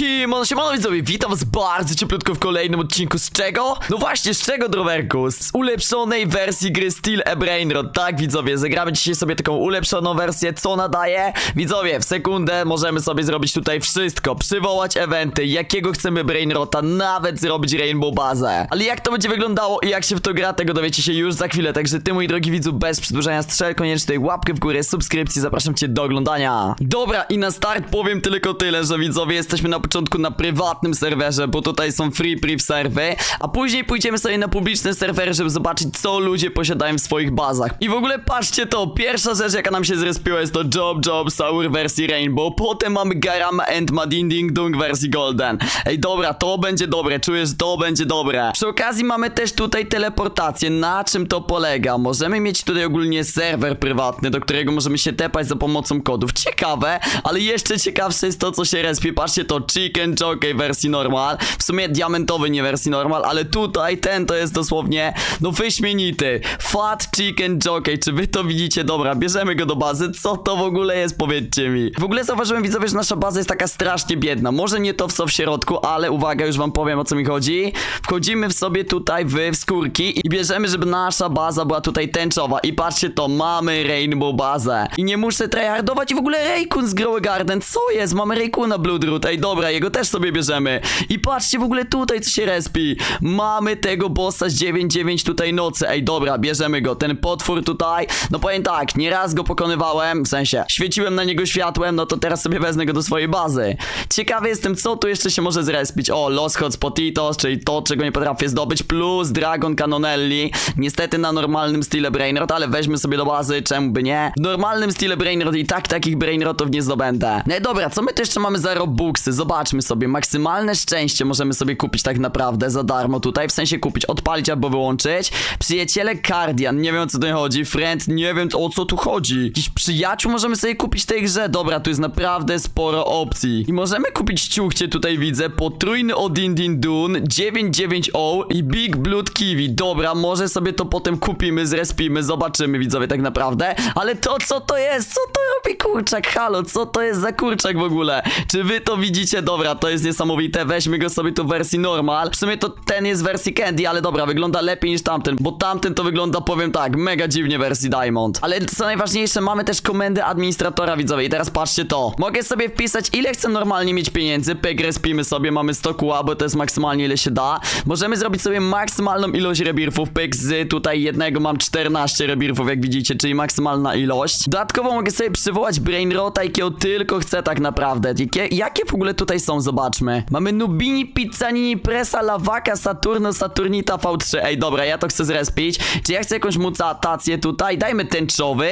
Siemon, siemano widzowie, witam was bardzo cieplutko w kolejnym odcinku z czego? No właśnie, z czego drowerku? Z ulepszonej wersji gry Steel a Brainrod, tak widzowie, zagramy dzisiaj sobie taką ulepszoną wersję, co nadaje? Widzowie, w sekundę możemy sobie zrobić tutaj wszystko, przywołać eventy, jakiego chcemy Brainrota, nawet zrobić Rainbow Bazę. Ale jak to będzie wyglądało i jak się w to gra, tego dowiecie się już za chwilę, także ty mój drogi widzu, bez przedłużania strzel, koniecznie łapkę w górę, subskrypcji, zapraszam cię do oglądania. Dobra, i na start powiem tylko tyle, że widzowie, jesteśmy na początku na prywatnym serwerze, bo tutaj są free priv serwy, a później pójdziemy sobie na publiczny serwer, żeby zobaczyć, co ludzie posiadają w swoich bazach. I w ogóle patrzcie to, pierwsza rzecz, jaka nam się zrespiła, jest to Job Job Sour wersji Rainbow, potem mamy Garama and Madinding Dung wersji Golden. Ej, dobra, to będzie dobre, czuję, że to będzie dobre. Przy okazji mamy też tutaj teleportację, na czym to polega? Możemy mieć tutaj ogólnie serwer prywatny, do którego możemy się tepać za pomocą kodów. Ciekawe, ale jeszcze ciekawsze jest to, co się respi. Patrzcie, to Chicken Jockey wersji normal, w sumie diamentowy, nie wersji normal, ale tutaj ten to jest dosłownie, no wyśmienity. Fat Chicken Jockey, czy wy to widzicie? Dobra, bierzemy go do bazy, co to w ogóle jest, powiedzcie mi. W ogóle zauważyłem, widzowie, że nasza baza jest taka strasznie biedna. Może nie to, w co w środku, ale uwaga, już wam powiem, o co mi chodzi. Wchodzimy w sobie tutaj w skórki i bierzemy, żeby nasza baza była tutaj tęczowa. I patrzcie to, mamy Rainbow bazę. I nie muszę tryhardować i w ogóle Raykun z Grow Garden, co jest? Mamy Raykuna Bloodroot, ej dobra, jego też sobie bierzemy. I patrzcie w ogóle tutaj, co się respi. Mamy tego bossa z 9-9 tutaj nocy, ej dobra, bierzemy go. Ten potwór tutaj, no powiem tak, nieraz go pokonywałem, w sensie, świeciłem na niego światłem, no to teraz sobie wezmę go do swojej bazy. Ciekawy jestem, co tu jeszcze się może zrespić. O, Los Hot Potitos, czyli to, czego nie potrafię zdobyć, plus Dragon Canonelli. Niestety na normalnym stile Brainrot, ale weźmy sobie do bazy, czemu by nie? W normalnym stile Brainrot i tak takich Brainrotów nie zdobędę. No i dobra, co my tu jeszcze mamy za Robuxy? Sobie, maksymalne szczęście możemy sobie kupić tak naprawdę za darmo tutaj, w sensie kupić, odpalić albo wyłączyć. Przyjaciele Cardian, nie wiem o co tu chodzi, Friend, nie wiem o co tu chodzi. Jakiś przyjaciół możemy sobie kupić w tej grze, dobra, tu jest naprawdę sporo opcji. I możemy kupić ciuchcie tutaj widzę, potrójny Odin Din Dun, 990 i Big Blood Kiwi. Dobra, może sobie to potem kupimy, zrespimy, zobaczymy widzowie tak naprawdę. Ale to co to jest? Co to robi kurczak? Halo, co to jest za kurczak w ogóle? Czy wy to widzicie? Dobra, to jest niesamowite, weźmy go sobie tu w wersji normal. W sumie to ten jest w wersji Candy, ale dobra, wygląda lepiej niż tamten, bo tamten to wygląda, powiem tak, mega dziwnie w wersji Diamond. Ale co najważniejsze, mamy też komendę administratora widzowie i teraz patrzcie to. Mogę sobie wpisać ile chcę normalnie mieć pieniędzy, pyk, respimy sobie, mamy 100 kuła, bo to jest maksymalnie ile się da. Możemy zrobić sobie maksymalną ilość rebirfów, pyk, z tutaj jednego mam 14 rebirfów, jak widzicie, czyli maksymalna ilość. Dodatkowo mogę sobie przywołać Brainrota, jakiego tylko chcę tak naprawdę. Jakie, jakie w ogóle tutaj są, zobaczmy. Mamy Nubini, Pizzanini, Presa, Lawaka, Saturno, Saturnita, V3. Ej, dobra, ja to chcę zrespić. Czy ja chcę jakąś mutację tutaj? Dajmy tęczowy.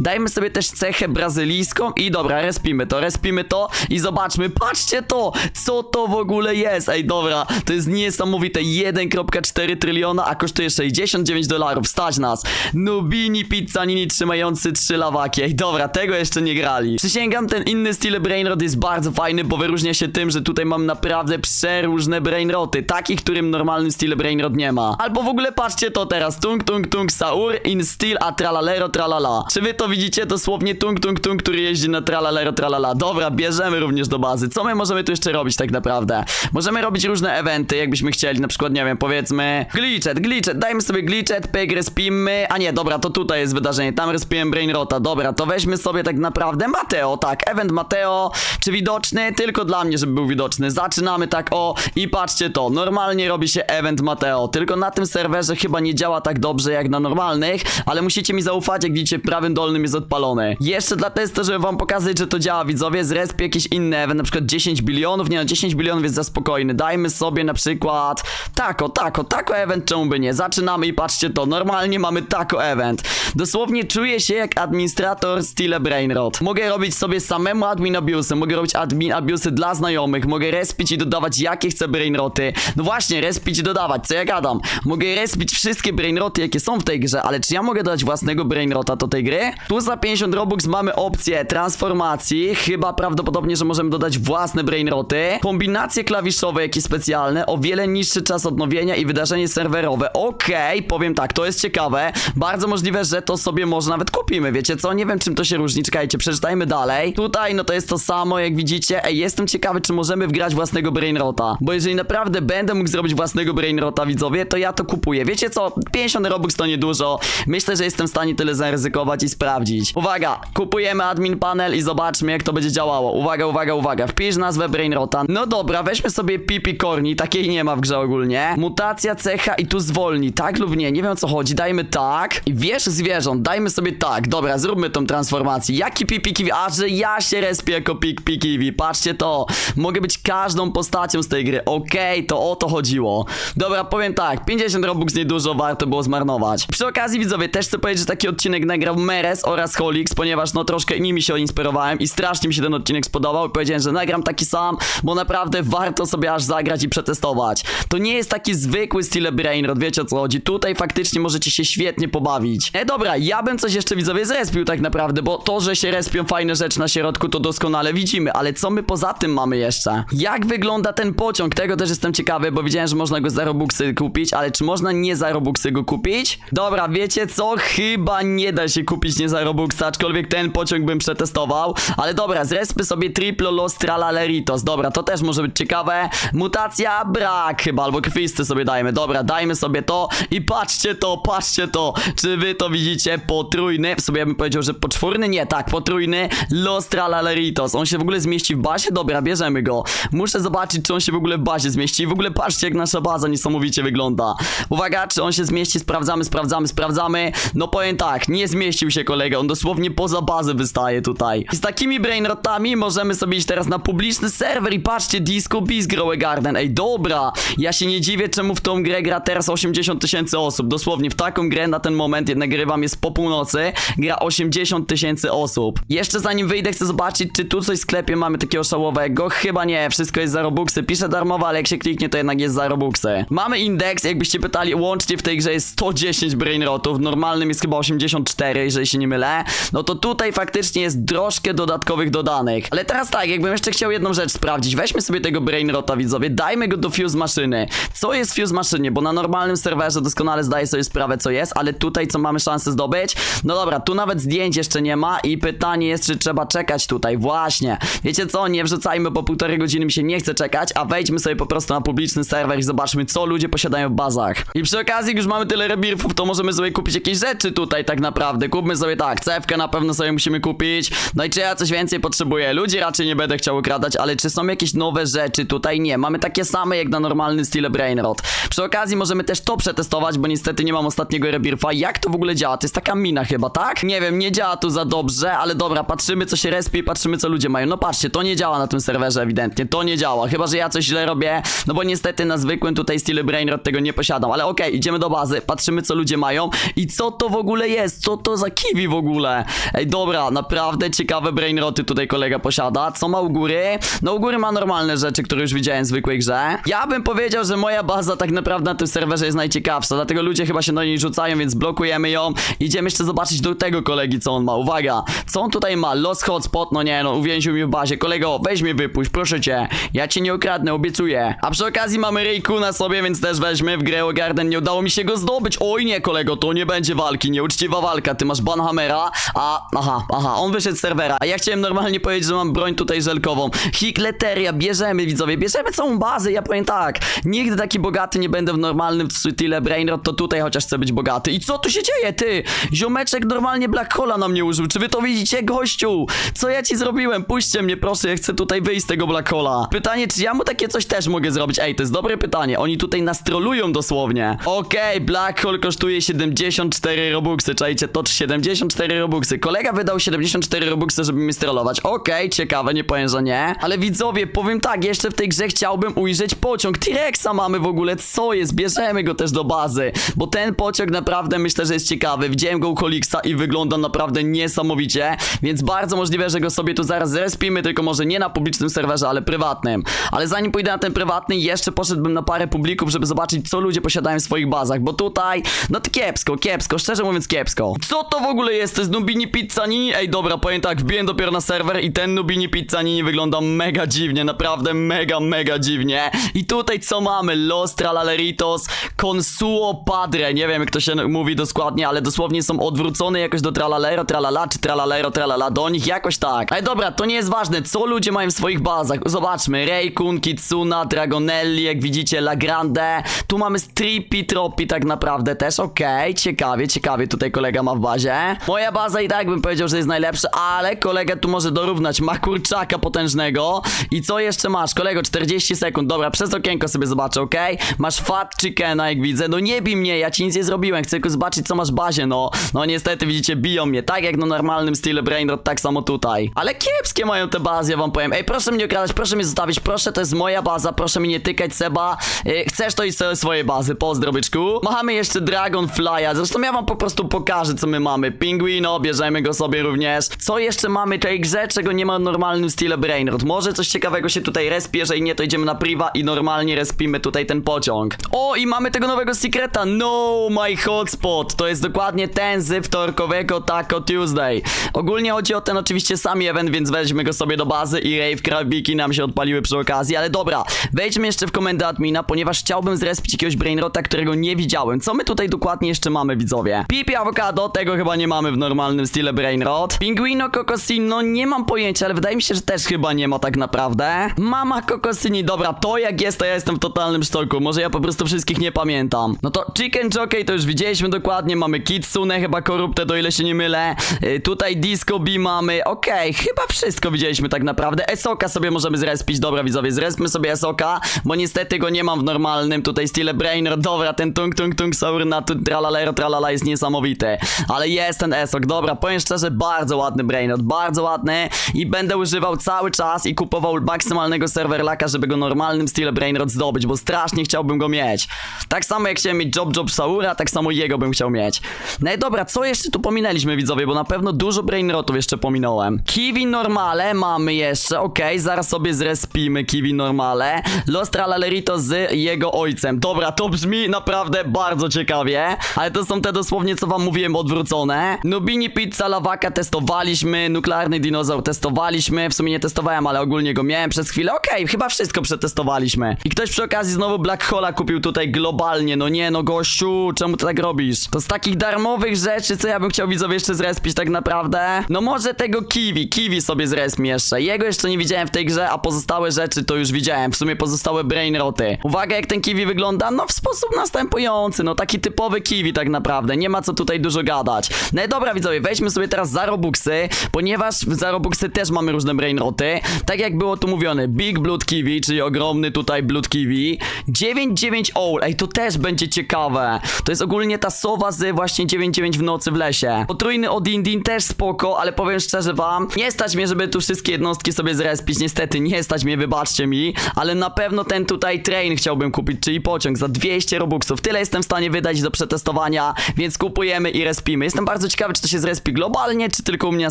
Dajmy sobie też cechę brazylijską i dobra, respimy to, respimy to i zobaczmy, patrzcie to, co to w ogóle jest. Ej, dobra, to jest niesamowite. 1,4 tryliona, a kosztuje 69 dolarów. Stać nas. Nubini, Pizzanini trzymający trzy lawaki. Ej, dobra, tego jeszcze nie grali. Przysięgam, ten inny styl Brainrot jest bardzo fajny, bo wyróżnia się tym, że tutaj mam naprawdę przeróżne Brainroty. Takich, którym normalny styl Brainrot nie ma. Albo w ogóle patrzcie to teraz. Tung, tung, tung, Saur in styl a tralalero, tralala. Czy wy to widzicie? Dosłownie tung, tung, tung, który jeździ na tralalero, tralala. Dobra, bierzemy również do bazy. Co my możemy tu jeszcze robić tak naprawdę? Możemy robić różne eventy, jakbyśmy chcieli. Na przykład, nie wiem, powiedzmy glitchet, glitchet. Dajmy sobie glitchet, pyk, respimy. A nie, dobra, to tutaj jest wydarzenie. Tam respiłem Brainrota. Dobra, to weźmy sobie tak naprawdę Mateo, tak. Event Mateo. Czy widoczny? Tylko dla mnie, żeby był widoczny. Zaczynamy tak, o. I patrzcie to. Normalnie robi się event Mateo. Tylko na tym serwerze chyba nie działa tak dobrze jak na normalnych, ale musicie mi zaufać, jak widzicie, prawym dolnym jest odpalony. Jeszcze dla testu, żeby wam pokazać, że to działa, widzowie, zresp jakieś inne event, na przykład 10 bilionów, nie no, 10 bilionów jest za spokojny. Dajmy sobie na przykład tako, tako, tako event, czemu by nie? Zaczynamy i patrzcie to, normalnie mamy tako event. Dosłownie czuję się jak administrator Stile Brainrot. Mogę robić sobie samemu admin abuse, mogę robić admin abuse dla znajomych, mogę respić i dodawać jakie chcę brainroty. No właśnie, respić i dodawać, co ja gadam? Mogę respić wszystkie brainroty, jakie są w tej grze, ale czy ja mogę dodać własnego brainrota do tej gry? Tu za 50 robux mamy opcję transformacji, chyba prawdopodobnie, że możemy dodać własne brainroty, kombinacje klawiszowe jakieś specjalne, o wiele niższy czas odnowienia i wydarzenie serwerowe. Okej, powiem tak, to jest ciekawe, bardzo możliwe, że to sobie może nawet kupimy, wiecie co? Nie wiem czym to się różni, czekajcie, przeczytajmy dalej. Tutaj, no to jest to samo, jak widzicie, ej, jestem ciekawy ciekawy, czy możemy wgrać własnego brainrota. Bo jeżeli naprawdę będę mógł zrobić własnego brainrota, widzowie, to ja to kupuję. Wiecie co? 50 robux to niedużo. Myślę, że jestem w stanie tyle zaryzykować i sprawdzić. Uwaga, kupujemy admin panel i zobaczmy, jak to będzie działało. Uwaga, uwaga, uwaga. Wpisz nazwę brainrota. No dobra, weźmy sobie pipi korni. Takiej nie ma w grze ogólnie. Mutacja, cecha i tu zwolni. Tak lub nie? Nie wiem o co chodzi. Dajmy tak. I wiesz zwierząt. Dajmy sobie tak. Dobra, zróbmy tą transformację. Jaki pipi kiwi? A, że ja się respię jako pipi kiwi. Patrzcie to. Mogę być każdą postacią z tej gry. Okej, to o to chodziło. Dobra, powiem tak. 50 robux niedużo warto było zmarnować. Przy okazji, widzowie, też chcę powiedzieć, że taki odcinek nagrał Meres oraz Holix, ponieważ no troszkę nimi się inspirowałem i strasznie mi się ten odcinek spodobał i powiedziałem, że nagram taki sam, bo naprawdę warto sobie aż zagrać i przetestować. To nie jest taki zwykły styl Brainrot, wiecie o co chodzi. Tutaj faktycznie możecie się świetnie pobawić. E, dobra, ja bym coś jeszcze widzowie zrespił tak naprawdę, bo to, że się respią fajne rzeczy na środku, to doskonale widzimy, ale co my poza tym mamy jeszcze? Jak wygląda ten pociąg? Tego też jestem ciekawy, bo widziałem, że można go za Robuxy kupić, ale czy można nie za Robuxy go kupić? Dobra, wiecie co? Chyba nie da się kupić nie za Robuxa, aczkolwiek ten pociąg bym przetestował, ale dobra, zrespy sobie Triplo Los Tralaleritos, dobra, to też może być ciekawe. Mutacja, brak chyba, albo krwisty sobie dajmy, dobra, dajmy sobie to i patrzcie to, patrzcie to, czy wy to widzicie? Potrójny, w sobie ja bym powiedział, że poczwórny, nie, tak, potrójny Los Tralaleritos, on się w ogóle zmieści w bazie? Dobra, bierzemy go. Muszę zobaczyć, czy on się w ogóle w bazie zmieści i w ogóle patrzcie, jak nasza baza niesamowicie wygląda. Uwaga, czy on się zmieści, sprawdzamy, sprawdzamy, sprawdzamy. No powiem tak, nie zmieścił się kolega, on dosłownie poza bazę wystaje tutaj. I z takimi brainrotami możemy sobie iść teraz na publiczny serwer i patrzcie, Disco Beast Grow a Garden. Ej, dobra, ja się nie dziwię, czemu w tą grę gra teraz 80 tysięcy osób. Dosłownie w taką grę na ten moment, jak nagrywam, jest po północy, gra 80 tysięcy osób. Jeszcze zanim wyjdę, chcę zobaczyć, czy tu coś w sklepie mamy takiego szałowego. Chyba nie, wszystko jest za Robuxy. Piszę darmowe, ale jak się kliknie, to jednak jest za Robuxy. Mamy indeks, jakbyście pytali, łącznie w tej grze jest 110 brainrotów, w normalnym jest chyba 84, jeżeli się nie mylę. No to tutaj faktycznie jest troszkę dodatkowych dodanych. Ale teraz tak, jakbym jeszcze chciał jedną rzecz sprawdzić. Weźmy sobie tego brainrota, widzowie, dajmy go do fuse maszyny. Co jest fuse maszynie? Bo na normalnym serwerze doskonale zdaję sobie sprawę, co jest, ale tutaj co mamy szansę zdobyć? No dobra, tu nawet zdjęć jeszcze nie ma i pytanie jest, czy trzeba czekać tutaj. Właśnie. Wiecie co? Nie wrzucajmy, bo półtorej godziny mi się nie chce czekać, a wejdźmy sobie po prostu na publiczny serwer i zobaczmy, co ludzie posiadają w bazach. I przy okazji, jak już mamy tyle rebirfów, to możemy sobie kupić jakieś rzeczy tutaj tak naprawdę. Kupmy sobie tak, cewkę na pewno sobie musimy kupić. No i czy ja coś więcej potrzebuję? Ludzi raczej nie będę chciał ukradać, ale czy są jakieś nowe rzeczy tutaj? Nie. Mamy takie same jak na normalny styl Brainrot. Przy okazji możemy też to przetestować, bo niestety nie mam ostatniego rebirfa. Jak to w ogóle działa? To jest taka mina chyba, tak? Nie wiem, nie działa tu za dobrze, ale dobra, patrzymy co się respi i patrzymy co ludzie mają. No patrzcie, to nie działa na tym serwerze ewidentnie, to nie działa. Chyba, że ja coś źle robię, no bo niestety na zwykłym tutaj stylu Brainrot tego nie posiadam. Ale okej, idziemy do bazy, patrzymy co ludzie mają i co to w ogóle jest, co to za kiwi w ogóle. Ej, dobra, naprawdę ciekawe Brainroty tutaj kolega posiada. Co ma u góry? No u góry ma normalne rzeczy, które już widziałem w zwykłej grze. Ja bym powiedział, że moja baza tak naprawdę na tym serwerze jest najciekawsza, dlatego ludzie chyba się do niej rzucają, więc blokujemy ją. Idziemy jeszcze zobaczyć do tego kolegi, co on ma. Uwaga, co on tutaj ma? Lost hotspot, no nie no, uwięził mnie w bazie. Kolego, weź mnie wypuść, proszę cię. Ja cię nie ukradnę, obiecuję. A przy okazji mamy Rejku na sobie, więc też weźmy w grę o Garden. Nie udało mi się go zdobyć. Oj nie, kolego, to nie będzie walki, nieuczciwa walka. Ty masz Banhammera, a... Aha, aha, on wyszedł z serwera. A ja chciałem normalnie powiedzieć, że mam broń tutaj żelkową. Hikleteria, bierzemy widzowie, bierzemy całą bazę. Ja powiem tak, nigdy taki bogaty nie będę w normalnym style Brainrot, to tutaj chociaż chcę być bogaty. I co tu się dzieje, ty? Ziomeczek normalnie Black Hola na mnie użył. Czy wy to widzicie, gościu? Co ja ci zrobiłem? Puśćcie mnie, proszę, ja chcę tutaj wyjść z tego Black. Pytanie, czy ja mu takie coś też mogę zrobić? Ej, to jest dobre pytanie. Oni tutaj nas trolują dosłownie. Okej, Black Hole kosztuje 74 robuxy, czajcie, to 74 robuxy. Kolega wydał 74 robuxy, żeby mnie strollować. Okej, ciekawe, nie powiem, że nie. Ale widzowie, powiem tak, jeszcze w tej grze chciałbym ujrzeć pociąg. T-Rexa mamy w ogóle, co jest? Bierzemy go też do bazy, bo ten pociąg naprawdę myślę, że jest ciekawy. Widziałem go u Kolixa i wygląda naprawdę niesamowicie, więc bardzo możliwe, że go sobie tu zaraz zrespimy, tylko może nie na publicznym serwerze, ale prywatnym. Ale zanim pójdę na ten prywatny, jeszcze poszedłbym na parę publików, żeby zobaczyć, co ludzie posiadają w swoich bazach, bo tutaj, no to kiepsko, kiepsko, szczerze mówiąc kiepsko. Co to w ogóle jest? To jest Nubini Pizzanini? Ej, dobra, powiem tak, wbiłem dopiero na serwer i ten Nubini Pizzanini wygląda mega dziwnie, naprawdę mega, mega dziwnie. I tutaj co mamy? Los Tralaleritos, Consuo Padre, nie wiem jak to się mówi dokładnie, ale dosłownie są odwrócone jakoś do Tralalero, Tralala, czy Tralalero, Tralala, do nich jakoś tak. Ale dobra, to nie jest ważne, co ludzie mają w swoich moich bazach. Zobaczmy, Reikun, Kitsuna, Dragonelli, jak widzicie, Lagrande. Tu mamy Strippy, Tropy tak naprawdę też, okej, ciekawie, ciekawie tutaj kolega ma w bazie. Moja baza i tak bym powiedział, że jest najlepsza, ale kolega tu może dorównać, ma kurczaka potężnego. I co jeszcze masz? Kolego, 40 sekund, dobra, przez okienko sobie zobaczę, okej? Masz Fat Chickena, jak widzę, no nie bij mnie, ja ci nic nie zrobiłem, chcę tylko zobaczyć, co masz w bazie, no. No niestety, widzicie, biją mnie, tak jak na normalnym style Brainrot, tak samo tutaj. Ale kiepskie mają te bazy, ja wam powiem. Ej, proszę mnie okradać, proszę mnie zostawić, proszę, to jest moja baza, proszę mi nie tykać, Seba. Yy, chcesz to i sobie swoje bazy, pozdro, byczku. Mamy jeszcze Dragonfly'a, zresztą ja wam po prostu pokażę, co my mamy. Pinguino, bierzemy go sobie również. Co jeszcze mamy tej grze, czego nie ma w normalnym style Brainrot? Może coś ciekawego się tutaj respie, jeżeli nie, to idziemy na priva i normalnie respimy tutaj ten pociąg. O, i mamy tego nowego secreta, no my hotspot. To jest dokładnie ten z wtorkowego Taco Tuesday. Ogólnie chodzi o ten oczywiście sami event, więc weźmy go sobie do bazy i rave krabiki nam się odpaliły przy okazji, ale dobra, wejdźmy jeszcze w komendę admina, ponieważ chciałbym zrespić jakiegoś brainrota, którego nie widziałem. Co my tutaj dokładnie jeszcze mamy, widzowie? Pipi avocado, tego chyba nie mamy w normalnym stile brainrot. Pinguino cocosino, nie mam pojęcia, ale wydaje mi się, że też chyba nie ma tak naprawdę. Mama cocosini, dobra, to jak jest, to ja jestem w totalnym sztoku. Może ja po prostu wszystkich nie pamiętam. No to chicken jockey to już widzieliśmy dokładnie, mamy kitsune, chyba koruptę, do ile się nie mylę. Y, tutaj disco bee mamy, okej, chyba wszystko widzieliśmy tak naprawdę. Esoka sobie możemy zrespić, dobra widzowie, zrespmy sobie Esoka, bo niestety go nie mam w normalnym tutaj stile brainer. Dobra, ten tung tung tung saur na tralalero tralala jest niesamowity. Ale jest ten Esok, dobra, powiem szczerze, bardzo ładny brainrot, bardzo ładny i będę używał cały czas i kupował maksymalnego serwerlaka, żeby go normalnym stile brainrot zdobyć, bo strasznie chciałbym go mieć. Tak samo jak chciałem mieć Job Job Saura, tak samo jego bym chciał mieć. No i dobra, co jeszcze tu pominęliśmy widzowie, bo na pewno dużo brainrotów jeszcze pominąłem. Kiwi normale mamy jeszcze, okej, zaraz sobie zrespimy Kiwi normale. Los Tralallerito z jego ojcem. Dobra, to brzmi naprawdę bardzo ciekawie, ale to są te dosłownie, co wam mówiłem, odwrócone. Nubini Pizza Lawaka testowaliśmy, Nuklearny Dinozaur testowaliśmy, w sumie nie testowałem, ale ogólnie go miałem przez chwilę. Okej, chyba wszystko przetestowaliśmy. I ktoś przy okazji znowu Black Hola kupił tutaj globalnie, no nie no gościu, czemu ty tak robisz? To z takich darmowych rzeczy, co ja bym chciał widzowie jeszcze zrespić tak naprawdę? No może tego Kiwi, Kiwi sobie zrespi jeszcze. Jego jeszcze nie widziałem w tej grze, a pozostałe rzeczy to już widziałem. W sumie pozostałe brainroty. Uwaga jak ten Kiwi wygląda, no w sposób następujący, no taki typowy Kiwi tak naprawdę. Nie ma co tutaj dużo gadać. No i dobra widzowie, weźmy sobie teraz za Robuxy, ponieważ w za Robuxy też mamy różne brainroty. Tak jak było tu mówione, Big Blood Kiwi, czyli ogromny tutaj Blood Kiwi. 99 Owl, ej to też będzie ciekawe. To jest ogólnie ta sowa z właśnie 99 w nocy w lesie. Potrójny Odindin też spoko, ale powiem szczerze wam, nie stać mnie, żeby tu wszystkie jednostki sobie zrespić. Niestety nie stać mnie, wybaczcie mi, ale na pewno ten tutaj train chciałbym kupić, czyli pociąg za 200 Robuxów. Tyle jestem w stanie wydać do przetestowania, więc kupujemy i respimy. Jestem bardzo ciekawy, czy to się zrespi globalnie, czy tylko u mnie na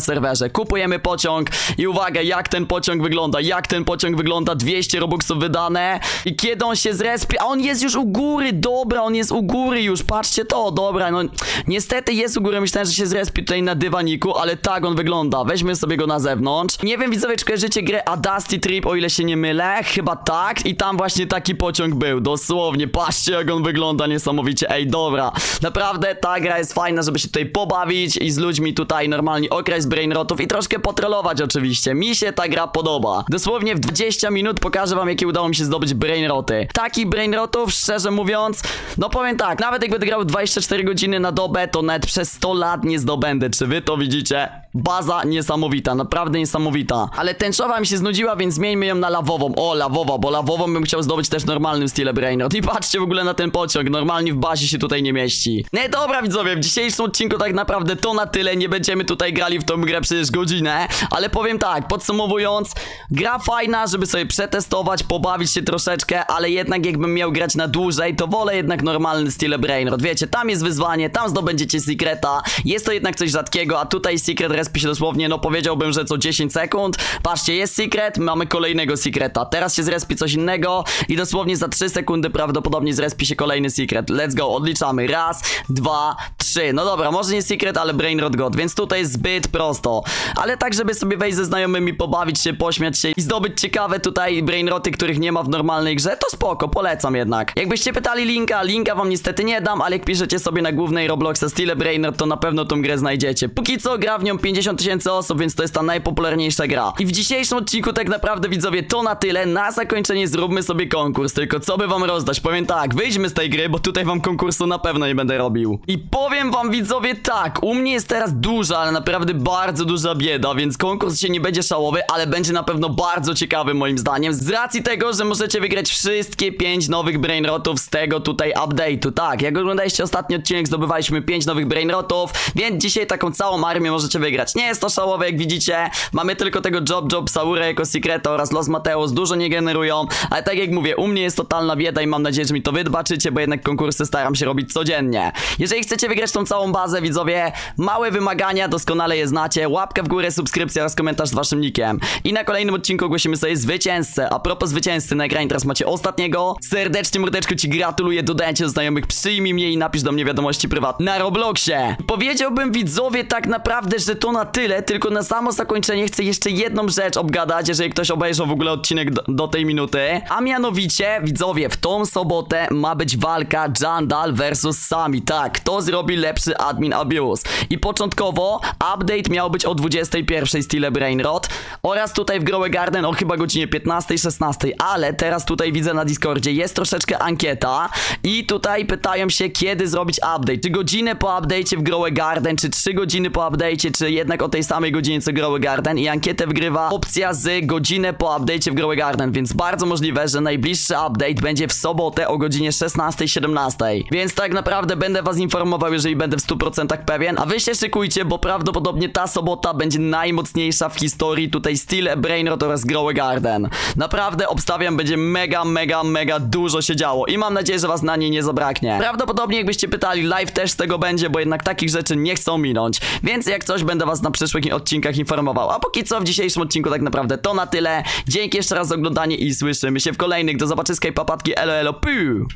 serwerze. Kupujemy pociąg i uwaga, jak ten pociąg wygląda, jak ten pociąg wygląda, 200 Robuxów wydane i kiedy on się zrespi, a on jest już u góry, dobra, on jest u góry już, patrzcie to, dobra, no niestety jest u góry, myślałem, że się zrespi tutaj na dywaniku, ale tak on wygląda, weźmy sobie go na zewnątrz. Nie wiem, widzowie, czy kojarzycie grę A Dusty Trip, o ile się nie mylę, chyba tak i tam właśnie taki pociąg był, dosłownie, patrzcie jak on wygląda niesamowicie, ej, dobra, naprawdę ta gra jest fajna, żeby się tutaj pobawić i z ludźmi tutaj normalnie okres brainrotów i troszkę potrolować oczywiście, mi się ta gra podoba. Dosłownie w 20 minut pokażę wam, jakie udało mi się zdobyć brainroty. Takich brainrotów, szczerze mówiąc, no powiem tak, nawet jak będę grał 24 godziny na dobę, to nawet przez 100 lat nie zdobędę, czy wy to widzicie? Baza niesamowita, naprawdę niesamowita. Ale tęczowa mi się znudziła, więc zmieńmy ją na lawową. O, lawowa, bo lawową bym chciał zdobyć też normalnym stile brainrot. I patrzcie w ogóle na ten pociąg, normalnie w bazie się tutaj nie mieści. Nie, dobra widzowie, w dzisiejszym odcinku tak naprawdę to na tyle, nie będziemy tutaj grali w tą grę przecież godzinę, ale powiem tak, podsumowując, gra fajna, żeby sobie przetestować, pobawić się troszeczkę, ale jednak jakbym miał grać na dłużej, to wolę jednak normalny stile brainrot. Wiecie, tam jest wyzwanie, tam zdobędziecie secreta, jest to jednak coś rzadkiego, a tutaj secret respi się dosłownie, no powiedziałbym, że co 10 sekund. Patrzcie, jest secret, mamy kolejnego secreta. Teraz się zrespi coś innego i dosłownie za 3 sekundy prawdopodobnie zrespi się kolejny secret. Let's go, odliczamy. Raz, dwa, trzy. No dobra, może nie secret, ale brainrot god, więc tutaj jest zbyt prosto. Ale tak, żeby sobie wejść ze znajomymi, pobawić się, pośmiać się i zdobyć ciekawe tutaj brainroty, których nie ma w normalnej grze, to spoko, polecam jednak. Jakbyście pytali linka, linka wam niestety nie dam, ale jak piszecie sobie na głównej Robloxa stile brainrot, to na pewno tą grę znajdziecie. Póki co gra w nią 50 tysięcy osób, więc to jest ta najpopularniejsza gra. I w dzisiejszym odcinku tak naprawdę widzowie to na tyle. Na zakończenie zróbmy sobie konkurs, tylko co by wam rozdać? Powiem tak, wyjdźmy z tej gry, bo tutaj wam konkursu na pewno nie będę robił. I powiem wam widzowie tak, u mnie jest teraz duża, ale naprawdę bardzo duża bieda, więc konkurs się nie będzie szałowy, ale będzie na pewno bardzo ciekawy moim zdaniem. Z racji tego, że możecie wygrać wszystkie 5 nowych brainrotów z tego tutaj update'u. Tak, jak oglądaliście ostatni odcinek, zdobywaliśmy 5 nowych brainrotów, więc dzisiaj taką całą armię możecie wygrać. Nie jest to szałowe, jak widzicie. Mamy tylko tego Job Job, Saurę jako Secreta oraz Los Mateos. Dużo nie generują, ale tak jak mówię, u mnie jest totalna bieda i mam nadzieję, że mi to wybaczycie, bo jednak konkursy staram się robić codziennie. Jeżeli chcecie wygrać tą całą bazę, widzowie, małe wymagania, doskonale je znacie. Łapkę w górę, subskrypcja oraz komentarz z waszym nickiem. I na kolejnym odcinku ogłosimy sobie zwycięzcę. A propos zwycięzcy, na ekranie teraz macie ostatniego. Serdecznie, mordeczko, ci gratuluję, dodajcie do znajomych, przyjmij mnie i napisz do mnie wiadomości prywatne na Robloxie. Powiedziałbym widzowie tak naprawdę, że to na tyle, tylko na samo zakończenie chcę jeszcze jedną rzecz obgadać, jeżeli ktoś obejrzał w ogóle odcinek do, do tej minuty. A mianowicie, widzowie, w tą sobotę ma być walka Jandal versus Sami. Tak, kto zrobi lepszy admin abuse. I początkowo update miał być o 21 stile Brainrot oraz tutaj w Growe Garden o chyba godzinie 15-16, ale teraz tutaj widzę na Discordzie jest troszeczkę ankieta i tutaj pytają się kiedy zrobić update. Czy godzinę po update'cie w Growe Garden, czy 3 godziny po update'cie, czy jednak o tej samej godzinie co Growe Garden i ankietę wygrywa opcja z godzinę po update'cie w Growe Garden, więc bardzo możliwe, że najbliższy update będzie w sobotę o godzinie 16-17. Więc tak naprawdę będę was informował, jeżeli będę w 100% pewien, a wy się szykujcie, bo prawdopodobnie ta sobota będzie najmocniejsza w historii tutaj Steel, Brainrot oraz Growe Garden. Naprawdę obstawiam, będzie mega, mega, mega dużo się działo i mam nadzieję, że was na niej nie zabraknie. Prawdopodobnie jakbyście pytali, live też z tego będzie, bo jednak takich rzeczy nie chcą minąć, więc jak coś będę was na przyszłych odcinkach informował. A póki co w dzisiejszym odcinku tak naprawdę to na tyle. Dzięki jeszcze raz za oglądanie i słyszymy się w kolejnych. Do zobaczyska i papatki elo elo piu!